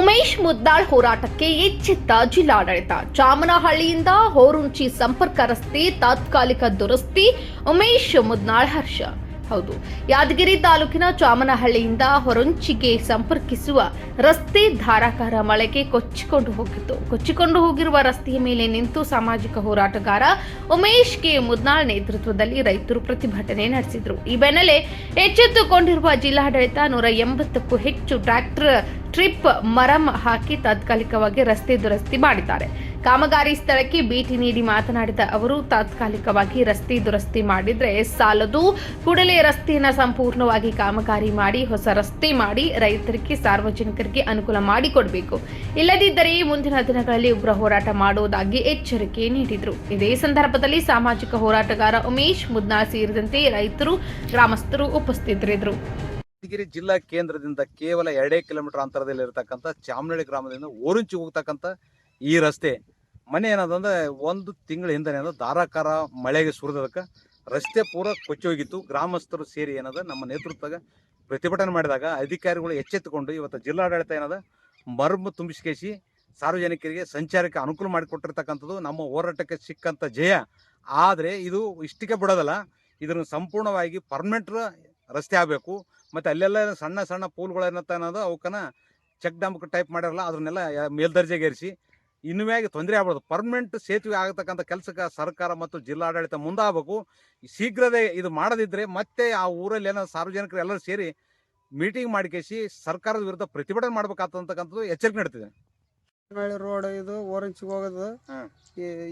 ಉಮೇಶ್ ಮುದ್ದಾಳ್ ಹೋರಾಟಕ್ಕೆ ಎಚ್ಚೆತ್ತ ಜಿಲ್ಲಾಡಳಿತ. ಚಾಮನಹಳ್ಳಿಯಿಂದ ಹೋರುಂಚಿ ಸಂಪರ್ಕ ರಸ್ತೆ ತಾತ್ಕಾಲಿಕ ದುರಸ್ತಿ, ಉಮೇಶ್ ಮುದ್ನಾಳ್ ಹರ್ಷ. ಹೌದು, ಯಾದಗಿರಿ ತಾಲೂಕಿನ ಚಾಮನಹಳ್ಳಿಯಿಂದ ಹೊರಂಚಿಗೆ ಸಂಪರ್ಕಿಸುವ ರಸ್ತೆ ಧಾರಾಕಾರ ಮಳೆಗೆ ಕೊಚ್ಚಿಕೊಂಡು ಹೋಗಿತ್ತು. ಕೊಚ್ಚಿಕೊಂಡು ಹೋಗಿರುವ ರಸ್ತೆಯ ಮೇಲೆ ನಿಂತು ಸಾಮಾಜಿಕ ಹೋರಾಟಗಾರ ಉಮೇಶ್ ಕೆ. ಮುದ್ನಾಳ್ ನೇತೃತ್ವದಲ್ಲಿ ರೈತರು ಪ್ರತಿಭಟನೆ ನಡೆಸಿದರು. ಈ ಬೆನ್ನಲ್ಲೇ ಎಚ್ಚೆತ್ತುಕೊಂಡಿರುವ ಜಿಲ್ಲಾಡಳಿತ ನೂರ ಎಂಬತ್ತಕ್ಕೂ ಹೆಚ್ಚು ಟ್ರ್ಯಾಕ್ಟರ್ ಟ್ರಿಪ್ ಮರಂ ಹಾಕಿ ತಾತ್ಕಾಲಿಕವಾಗಿ ರಸ್ತೆ ದುರಸ್ತಿ ಮಾಡಿದ್ದಾರೆ. ಕಾಮಗಾರಿ ಸ್ಥಳಕ್ಕೆ ಭೇಟಿ ನೀಡಿ ಮಾತನಾಡಿದ ಅವರು, ತಾತ್ಕಾಲಿಕವಾಗಿ ರಸ್ತೆ ದುರಸ್ತಿ ಮಾಡಿದ್ರೆ ಸಾಲದು. ಕೂಡಲೇ ರಸ್ತೆಯನ್ನ ಸಂಪೂರ್ಣವಾಗಿ ಕಾಮಗಾರಿ ಮಾಡಿ, ಹೊಸ ರಸ್ತೆ ಮಾಡಿ ರೈತರಿಗೆ, ಸಾರ್ವಜನಿಕರಿಗೆ ಅನುಕೂಲ ಮಾಡಿಕೊಡಬೇಕು. ಇಲ್ಲದಿದ್ದರೆ ಮುಂದಿನ ದಿನಗಳಲ್ಲಿ ಉಗ್ರ ಹೋರಾಟ ಮಾಡುವುದಾಗಿ ಎಚ್ಚರಿಕೆ ನೀಡಿದರು. ಇದೇ ಸಂದರ್ಭದಲ್ಲಿ ಸಾಮಾಜಿಕ ಹೋರಾಟಗಾರ ಉಮೇಶ್ ಮುದ್ನಾ ಸೇರಿದಂತೆ ರೈತರು, ಗ್ರಾಮಸ್ಥರು ಉಪಸ್ಥಿತರಿದ್ದರು. ಯಾದಗಿರಿ ಜಿಲ್ಲಾ ಕೇಂದ್ರದಿಂದ ಕೇವಲ ಎರಡೇ ಕಿಲೋಮೀಟರ್ ಅಂತರದಲ್ಲಿ ಇರತಕ್ಕಂಥ ಚಾಮನಹಳ್ಳಿ ಗ್ರಾಮದಿಂದ ಓರಿಂಚಿ ಹೋಗ್ತಕ್ಕಂಥ ಈ ರಸ್ತೆ. ಮನೆ ಏನದಂದ್ರೆ ಒಂದು ತಿಂಗಳ ಹಿಂದೆ ಏನದ ಧಾರಾಕಾರ ಮಳೆಗೆ ಸುರಿದದಕ್ಕೆ ರಸ್ತೆ ಪೂರ ಕೊಚ್ಚಿ ಹೋಗಿತ್ತು ಗ್ರಾಮಸ್ಥರು ಸೇರಿ ಏನದ ನಮ್ಮ ನೇತೃತ್ವದಾಗ ಪ್ರತಿಭಟನೆ ಮಾಡಿದಾಗ ಅಧಿಕಾರಿಗಳು ಎಚ್ಚೆತ್ತುಕೊಂಡು ಇವತ್ತು ಜಿಲ್ಲಾಡಳಿತ ಏನದ ಮರ್ಮ ತುಂಬಿಸಿಕೇಸಿ ಸಾರ್ವಜನಿಕರಿಗೆ ಸಂಚಾರಕ್ಕೆ ಅನುಕೂಲ ಮಾಡಿಕೊಟ್ಟಿರ್ತಕ್ಕಂಥದ್ದು ನಮ್ಮ ಹೋರಾಟಕ್ಕೆ ಸಿಕ್ಕಂಥ ಜಯ. ಆದರೆ ಇದು ಇಷ್ಟಕ್ಕೆ ಬಿಡೋದಲ್ಲ. ಇದನ್ನು ಸಂಪೂರ್ಣವಾಗಿ ಪರ್ಮನೆಂಟ್ ರಸ್ತೆ ಆಗಬೇಕು. ಮತ್ತು ಅಲ್ಲೆಲ್ಲ ಸಣ್ಣ ಸಣ್ಣ ಪೂಲ್ಗಳು ಏನತ್ತ ಅನ್ನೋದು ಅವಕ್ಕನ ಚೆಕ್ ಡ್ಯಾಮ್ ಟೈಪ್ ಮಾಡ್ಯಾರಲ್ಲ ಅದನ್ನೆಲ್ಲ ಮೇಲ್ದರ್ಜೆಗೇರಿಸಿ ಇನ್ನು ಮ್ಯಾಗೆ ತೊಂದರೆ ಆಗ್ಬಾರ್ದು. ಪರ್ಮನೆಂಟ್ ಸೇತುವೆ ಆಗತಕ್ಕಂಥ ಕೆಲಸಕ್ಕೆ ಸರ್ಕಾರ ಮತ್ತು ಜಿಲ್ಲಾಡಳಿತ ಮುಂದಾಗಬೇಕು. ಶೀಘ್ರದೇ ಇದು ಮಾಡದಿದ್ದರೆ ಮತ್ತೆ ಆ ಊರಲ್ಲಿ ಏನೋ ಸಾರ್ವಜನಿಕರು ಎಲ್ಲರೂ ಸೇರಿ ಮೀಟಿಂಗ್ ಮಾಡಿಕೇಸಿ ಸರ್ಕಾರದ ವಿರುದ್ಧ ಪ್ರತಿಭಟನೆ ಮಾಡ್ಬೇಕಾಗ್ತಕ್ಕಂಥದ್ದು ಎಚ್ಚರಿಕೆ ನೀಡ್ತಿದೆ ರೋಡ್ ಇದು ಓರೆಂಚಿಗೆ ಹೋಗೋದು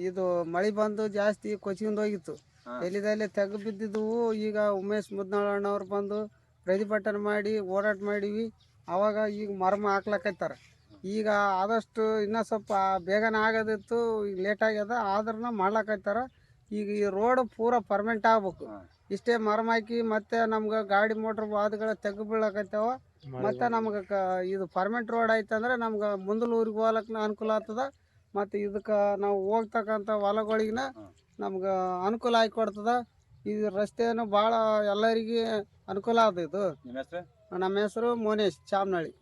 ಇದು ಮಳೆ ಬಂದು ಜಾಸ್ತಿ ಕೊಚ್ಚಿಂದ ಹೋಗಿತ್ತು. ಎಲ್ಲಿದಲ್ಲಿ ತೆಗ್ದು ಬಿದ್ದಿದ್ದವು ಈಗ ಉಮೇಶ್ ಮುದ್ನಾಳಣ್ಣವ್ರು ಬಂದು ಪ್ರತಿಭಟನೆ ಮಾಡಿ ಓಡಾಟ ಮಾಡೀವಿ. ಆವಾಗ ಈಗ ಮರ್ಮ ಹಾಕ್ಲಕೈತಾರ ಈಗ ಆದಷ್ಟು ಇನ್ನೂ ಸ್ವಲ್ಪ ಬೇಗನೆ ಆಗೋದಿತ್ತು ಈಗ ಲೇಟ್ ಆಗ್ಯದ ಆದ್ರೂ ಮಾಡ್ಲಕ್ಕೈತಾರೆ ಈಗ ಈ ರೋಡ್ ಪೂರ ಪರ್ಮೆಂಟ್ ಆಗ್ಬೇಕು. ಇಷ್ಟೇ ಮರಮ ಹಾಕಿ ಮತ್ತೆ ನಮ್ಗೆ ಗಾಡಿ ಮೋಟ್ರ್ ವಾದಗಳ ತೆಗ್ದು ಬೀಳಕೈತಾವ ಮತ್ತೆ ನಮ್ಗೆ ಇದು ಪರ್ಮೆಂಟ್ ರೋಡ್ ಐತಂದ್ರೆ ನಮ್ಗೆ ಮುಂದಿನ ಊರಿಗೆ ಹೋಗ್ಲಕ್ಕ ಅನುಕೂಲ ಆಗ್ತದ. ಮತ್ತು ಇದಕ್ಕೆ ನಾವು ಹೋಗ್ತಕ್ಕಂಥ ಹೊಲಗಳಿಗಿನ. ನಮ್ಗೆ ಅನುಕೂಲ ಆಗಿ ಕೊಡ್ತದ ಇದು ರಸ್ತೆಯನ್ನು ಭಾಳ ಎಲ್ಲರಿಗೆ ಅನುಕೂಲ ಆದ ಇದು ನಿಮ್ಮ ಹೆಸರು? ನಮ್ಮ ಹೆಸರು ಮೋನೇಶ್ ಚಾಮನಹಳ್ಳಿ